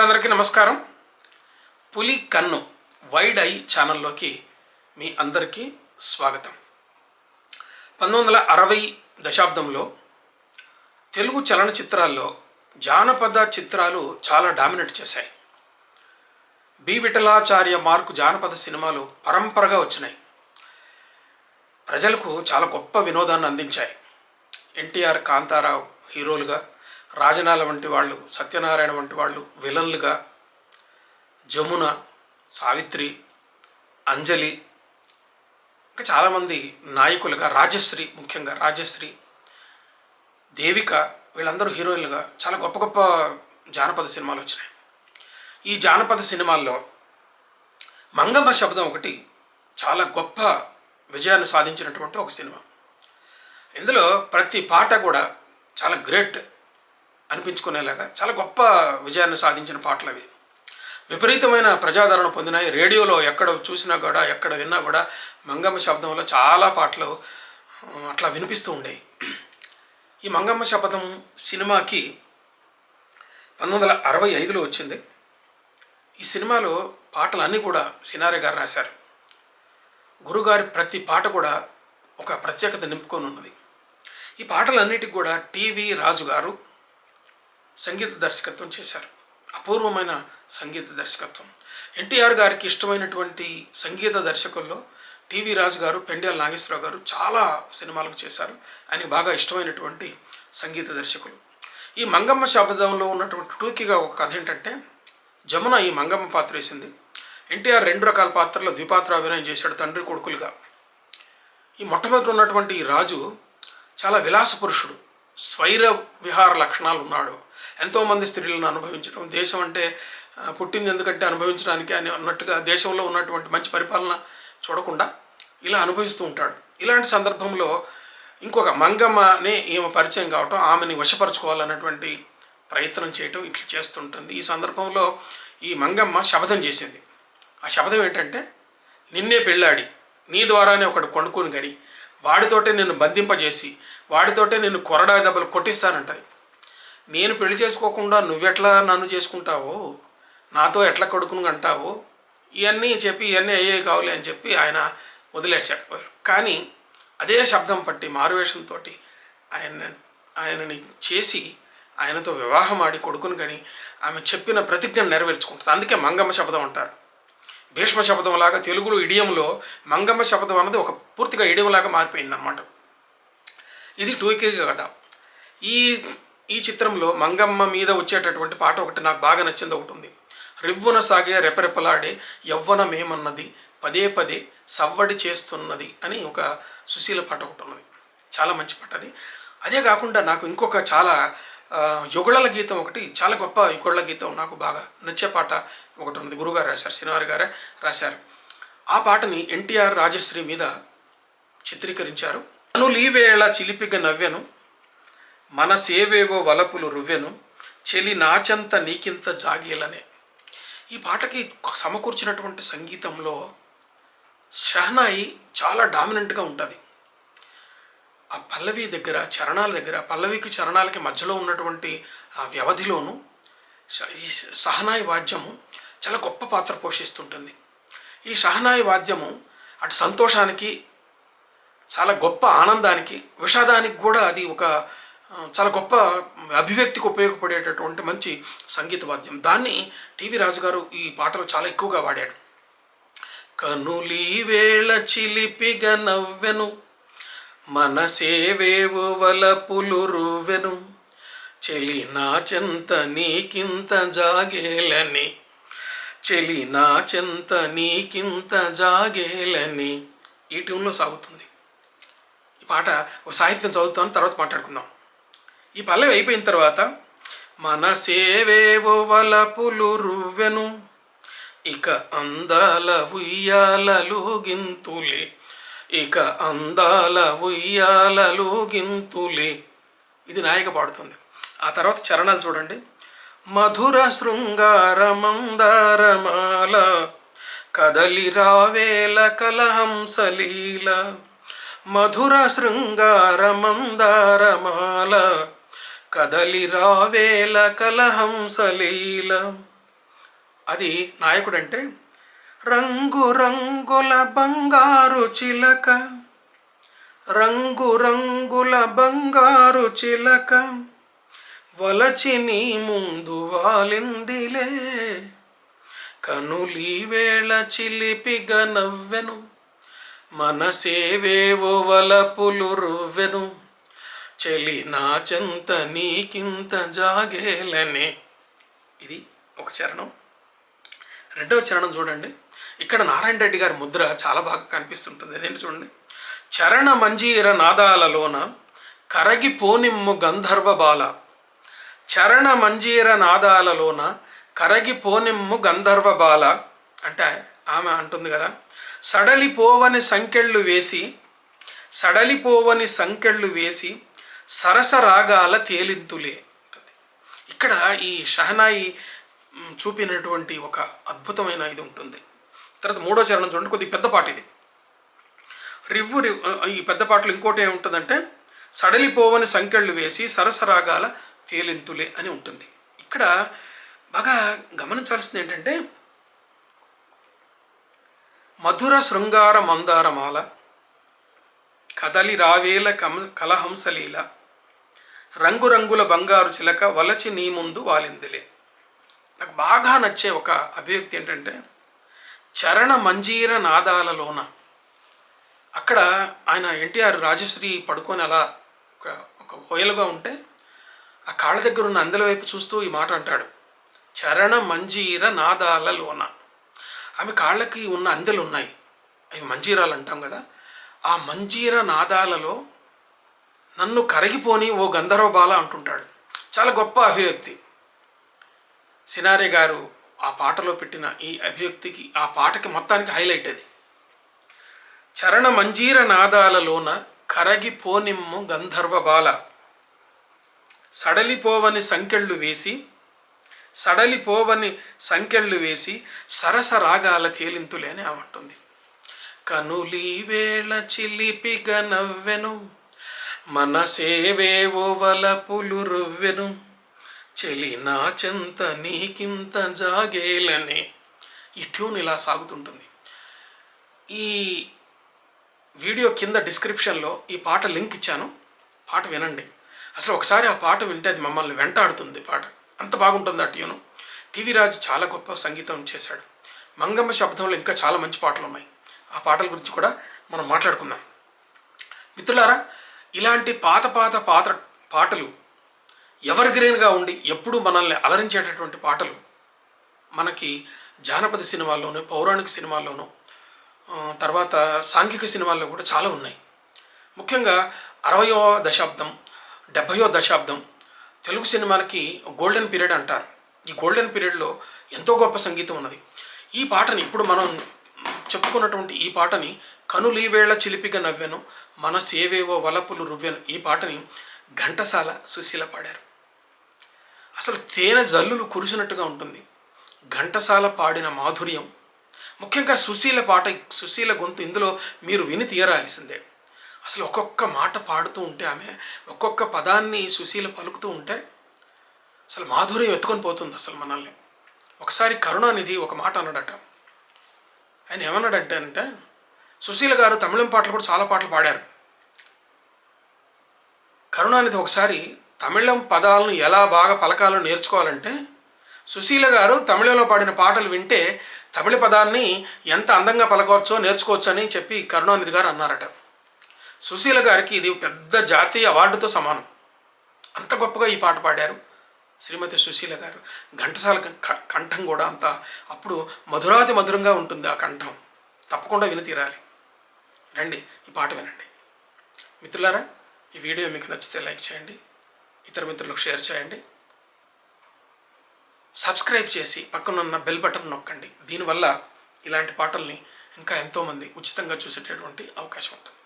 మిత్రులందరికీ నమస్కారం. పులి కన్ను వైడ్ ఐ ఛానల్లోకి మీ అందరికీ స్వాగతం. పంతొమ్మిది వందల అరవై దశాబ్దంలో తెలుగు చలనచిత్రాల్లో జానపద చిత్రాలు చాలా డామినేట్ చేశాయి. బి. విఠలాచార్య మార్కు జానపద సినిమాలు పరంపరగా వచ్చినాయి. ప్రజలకు చాలా గొప్ప వినోదాన్ని అందించాయి. ఎన్టీఆర్ కాంతారావు హీరోలుగా రాజనాల వంటి వాళ్ళు సత్యనారాయణ వంటి వాళ్ళు విలన్లుగా జమున సావిత్రి అంజలి ఇంకా చాలామంది నాయకులుగా రాజశ్రీ ముఖ్యంగా రాజశ్రీ దేవిక వీళ్ళందరూ హీరోయిన్లుగా చాలా గొప్ప గొప్ప జానపద సినిమాలు వచ్చినాయి. ఈ జానపద సినిమాల్లో మంగమ్మ శబ్దం ఒకటి చాలా గొప్ప విజయాన్ని సాధించినటువంటి ఒక సినిమా. ఇందులో ప్రతి పాట కూడా చాలా గ్రేట్ అనిపించుకునేలాగా చాలా గొప్ప విజయాన్ని సాధించిన పాటలు అవి. విపరీతమైన ప్రజాదరణ పొందినాయి. రేడియోలో ఎక్కడ చూసినా కూడా ఎక్కడ విన్నా కూడా మంగమ్మ శబ్దంలో చాలా పాటలు అట్లా వినిపిస్తూ ఉండేవి. ఈ మంగమ్మ శబ్దం సినిమాకి పంతొమ్మిది వందల అరవై ఐదులో వచ్చింది. ఈ సినిమాలో పాటలన్నీ కూడా సినారే గారు రాశారు. గురుగారి ప్రతి పాట కూడా ఒక ప్రత్యేకత నింపుకొని ఉన్నది. ఈ పాటలన్నిటికి కూడా టీవీ రాజు గారు సంగీత దర్శకత్వం చేశారు. అపూర్వమైన సంగీత దర్శకత్వం. ఎన్టీఆర్ గారికి ఇష్టమైనటువంటి సంగీత దర్శకుల్లో టీవీ రాజు గారు పెండ్యాల నాగేశ్వరరావు గారు చాలా సినిమాలకు చేశారు. ఆయనకు బాగా ఇష్టమైనటువంటి సంగీత దర్శకులు. ఈ మంగమ్మ శబ్దంలో ఉన్నటువంటి టూకీగా ఒక కథ ఏంటంటే జమున ఈ మంగమ్మ పాత్ర వేసింది. ఎన్టీఆర్ రెండు రకాల పాత్రలో ద్విపాత్ర అభినయం చేశాడు తండ్రి కొడుకులుగా. ఈ మొట్టమొదటి ఉన్నటువంటి ఈ రాజు చాలా విలాస పురుషుడు. స్వైర విహార లక్షణాలు ఉన్నాడు. ఎంతోమంది స్త్రీలను అనుభవించడం. దేశం అంటే పుట్టింది ఎందుకంటే అనుభవించడానికి అని అన్నట్టుగా దేశంలో ఉన్నటువంటి మంచి పరిపాలన చూడకుండా ఇలా అనుభవిస్తూ ఉంటాడు. ఇలాంటి సందర్భంలో ఇంకొక మంగమ్మనే ఈమె పరిచయం కావటం ఆమెని వశపరచుకోవాలన్నటువంటి ప్రయత్నం చేయటం ఇట్లా చేస్తుంటుంది. ఈ సందర్భంలో ఈ మంగమ్మ శపథం చేసింది. ఆ శపథం ఏంటంటే నిన్నే పెళ్ళాడి నీ ద్వారానే ఒకడు కొనుక్కొని గడి వాడితోటే నిన్ను బంధింపజేసి వాడితోటే నిన్ను కొరడా దెబ్బలు కొట్టిస్తానంటది నేను పెళ్ళి చేసుకోకుండా నువ్వెట్లా నన్ను చేసుకుంటావో నాతో ఎట్లా కొడుకును అంటావో ఇవన్నీ చెప్పి ఇవన్నీ అయ్యేవి కావాలి అని చెప్పి ఆయన వదిలేశాడు. కానీ అదే శబ్దం పట్టి మారువేషంతో ఆయన ఆయనని చేసి ఆయనతో వివాహం ఆడి కొడుకుని కానీ ఆమె చెప్పిన ప్రతిజ్ఞను నెరవేర్చుకుంటుంది. అందుకే మంగమ్మ శబ్దం అంటారు. భీష్మ శబ్దం లాగా తెలుగులో ఇడియంలో మంగమ్మ శబ్దం అన్నది ఒక పూర్తిగా ఇడియంలాగా మారిపోయింది అనమాట ఇది టూకే కదా ఈ ఈ చిత్రంలో మంగమ్మ మీద వచ్చేటటువంటి పాట ఒకటి నాకు బాగా నచ్చింది ఒకటి ఉంది. రివ్వున సాగే రెపరెపలాడే యవ్వనమేమన్నది పదే పదే సవ్వడి చేస్తున్నది అని ఒక సుశీల పాట ఒకటి ఉన్నది. చాలా మంచి పాట అది. అదే కాకుండా నాకు ఇంకొక చాలా యుగుళల యుగళల గీతం ఒకటి చాలా గొప్ప యుగళ గీతం నాకు బాగా నచ్చే పాట ఒకటి ఉంది గురుగారు రాశారు శ్రీనివారి గారే రాశారు. ఆ పాటని ఎన్టీఆర్ రాజశ్రీ మీద చిత్రీకరించారు. అనులీవేళ చిలిపిగ నవ్వెను మన సేవేవో వలపులు రువ్వెను చెలి నాచంత నీకింత జాగీలనే. ఈ పాటకి సమకూర్చినటువంటి సంగీతంలో షహనాయి చాలా డామినెంట్గా ఉంటుంది. ఆ పల్లవి దగ్గర చరణాల దగ్గర పల్లవికి చరణాలకి మధ్యలో ఉన్నటువంటి ఆ వ్యవధిలోను ఈ సహనాయి వాద్యము చాలా గొప్ప పాత్ర పోషిస్తుంటుంది. ఈ సహనాయి వాద్యము అటు సంతోషానికి చాలా గొప్ప ఆనందానికి విషాదానికి కూడా అది ఒక చాలా గొప్ప అభివ్యక్తికి ఉపయోగపడేటటువంటి మంచి సంగీత వాద్యం. దాన్ని టీవీ రాజు గారు ఈ పాటలు చాలా ఎక్కువగా వాడాడు కనులీ వేళ చిలిపిగ నవ్వెను మనసేవేవు వలపులు రువెను చెలి నా చెంత నీకింత జాగేలని చెలి నా చెంత నీకింత జాగేలని. ఈ ట్యూన్లో సాగుతుంది. ఈ పాట ఒక సాహిత్యం చదువుతాను తర్వాత మాట్లాడుకుందాం. ఈ పల్లవి అయిపోయిన తర్వాత మన సేవేవో వలపులు రువ్వెను. ఇక అందాల ఉయ్యాలలో గింతులే ఇక అందాల ఉయ్యాలలో గింతులే ఇది నాయక పాడుతుంది. ఆ తర్వాత చరణాలు చూడండి. మధుర శృంగార మందారమాల కదలి రావేల కలహంసలీల మధుర శృంగార మందారమాల కదలి రావేల కలహంసలీల అది నాయకుడంటే రంగు రంగుల బంగారు చిలక. రంగు రంగుల బంగారు చిలక. వలచి నీ ముందు వాలిందిలే. కనులి వేళ చిలిపిగ నవ్వెను. మనసేవేవో వలపులు రువ్వెను. చెలి నా చెంత నీకింత జాగేలనే. ఇది ఒక చరణం. రెండవ చరణం చూడండి. ఇక్కడ నారాయణ రెడ్డి గారి ముద్ర చాలా బాగా కనిపిస్తుంటుంది. అదేంటి చూడండి? చరణ మంజీర నాదాలలోన కరగిపోనిమ్ము గంధర్వ బాల. చరణ మంజీర నాదాలలోన కరగిపోనిమ్ము గంధర్వ బాల. అంటే ఆమె అంటుంది కదా సడలిపోవని సంకెళ్ళు వేసి సడలిపోవని సంకెళ్ళు వేసి సరసరాగాల తేలింతులే ఇక్కడ ఈ షహనాయి చూపినటువంటి ఒక అద్భుతమైన ఇది ఉంటుంది. తర్వాత మూడో చరణం చూడండి కొద్ది పెద్ద పాట ఇది. రివ్వు రివ్ ఈ పెద్ద పాటలు ఇంకోటి ఏముంటుందంటే సడలిపోవని సంకెళ్ళు వేసి సరసరాగాల తేలింతులే అని ఉంటుంది. ఇక్కడ బాగా గమనించాల్సింది ఏంటంటే మధుర శృంగార మందారమాల కదలి రావేల కమ కలహంసలీల రంగురంగుల బంగారు చిలక వలచి నీ ముందు వాలిందిలే. నాకు బాగా నచ్చే ఒక అభివ్యక్తి ఏంటంటే చరణ మంజీర నాదాలలోన అక్కడ ఆయన ఎన్టీఆర్ రాజశ్రీ పడుకొని అలా ఒక ఒక హోయలుగా ఉంటే ఆ కాళ్ళ దగ్గర ఉన్న అందల వైపు చూస్తూ ఈ మాట అంటాడు. చరణ మంజీర నాదాలలోన. ఆమె కాళ్ళకి ఉన్న అందెలు ఉన్నాయి అవి మంజీరాలు అంటాం కదా. ఆ మంజీర నాదాలలో నన్ను కరిగిపోని ఓ గంధర్వ బాల అంటుంటాడు. చాలా గొప్ప అభివ్యక్తి. సినారే గారు ఆ పాటలో పెట్టిన ఈ అభివ్యక్తికి ఆ పాటకి మొత్తానికి హైలైట్ అది. చరణ మంజీర నాదాలలోన కరగిపోనిమ్ము గంధర్వ బాల సడలిపోవని సంకెళ్ళు వేసి సడలిపోవని సంకెళ్ళు వేసి సరస రాగాల తేలింతులే అని ఆమంటుంది కనులీ వేళ చిలిపిగా నవ్వెను. మనసేవేవో వలపులు రువ్వెను. చెలి నా చెంత నీకింత జాగేలనే. ఈ ట్యూన్ ఇలా సాగుతుంటుంది. ఈ వీడియో కింద డిస్క్రిప్షన్లో ఈ పాట లింక్ ఇచ్చాను. పాట వినండి. అసలు ఒకసారి ఆ పాట వింటే అది మమ్మల్ని వెంటాడుతుంది పాట. అంత బాగుంటుంది ఆ ట్యూను. టీవీ రాజు చాలా గొప్ప సంగీతం చేశాడు. మంగమ్మ శబ్దంలో ఇంకా చాలా మంచి పాటలు ఉన్నాయి. ఆ పాటల గురించి కూడా మనం మాట్లాడుకుందాం. మిత్రులారా ఇలాంటి పాత పాత పాత పాటలు ఎవర్ గ్రీన్గా ఉండి ఎప్పుడూ మనల్ని అలరించేటటువంటి పాటలు మనకి జానపద సినిమాల్లోనూ పౌరాణిక సినిమాల్లోనూ తర్వాత సాంఘిక సినిమాల్లో కూడా చాలా ఉన్నాయి. ముఖ్యంగా అరవయో దశాబ్దం డెబ్భయో దశాబ్దం తెలుగు సినిమాలకి గోల్డెన్ పీరియడ్ అంటారు. ఈ గోల్డెన్ పీరియడ్లో ఎంతో గొప్ప సంగీతం ఉన్నది. ఈ పాటని ఇప్పుడు మనం చెప్పుకున్నటువంటి ఈ పాటని కనులీవేళ చిలిపిగా నవ్వెను మన సేవేవో వలపులు రువ్వెను. ఈ పాటని ఘంటసాల సుశీల పాడారు. అసలు తేనె జల్లులు కురిసినట్టుగా ఉంటుంది. ఘంటసాల పాడిన మాధుర్యం. ముఖ్యంగా సుశీల పాట సుశీల గొంతు ఇందులో మీరు విని తీరాల్సిందే. అసలు ఒక్కొక్క మాట పాడుతూ ఉంటే ఆమె ఒక్కొక్క పదాన్ని సుశీల పలుకుతూ ఉంటే అసలు మాధుర్యం ఎత్తుకొని పోతుంది అసలు మనల్ని. ఒకసారి కరుణానిధి ఒక మాట అన్నాడట. ఆయన ఏమన్నాడంటే అంటే సుశీల గారు తమిళం పాటలు కూడా చాలా పాటలు పాడారు. కరుణానిధి ఒకసారి తమిళం పదాలను ఎలా బాగా పలకాలో నేర్చుకోవాలంటే సుశీల గారు తమిళంలో పాడిన పాటలు వింటే తమిళ పదాన్ని ఎంత అందంగా పలకవచ్చో నేర్చుకోవచ్చని చెప్పి కరుణానిధి గారు అన్నారట. సుశీల గారికి ఇది పెద్ద జాతీయ అవార్డుతో సమానం. అంత గొప్పగా ఈ పాట పాడారు శ్రీమతి సుశీల గారు. ఘంటసాల క- కంఠం కూడా అంత అప్పుడు మధురాతి మధురంగా ఉంటుంది ఆ కంఠం. తప్పకుండా విని తీరాలి. రండి ఈ పాట వినండి. మిత్రులారా ఈ వీడియో మీకు నచ్చితే లైక్ చేయండి ఇతర మిత్రులకు షేర్ చేయండి. సబ్స్క్రైబ్ చేసి పక్కనున్న బెల్ బటన్ నొక్కండి. దీనివల్ల ఇలాంటి పాటల్ని ఇంకా ఎంతోమంది ఉచితంగా చూసేటటువంటి అవకాశం ఉంటుంది.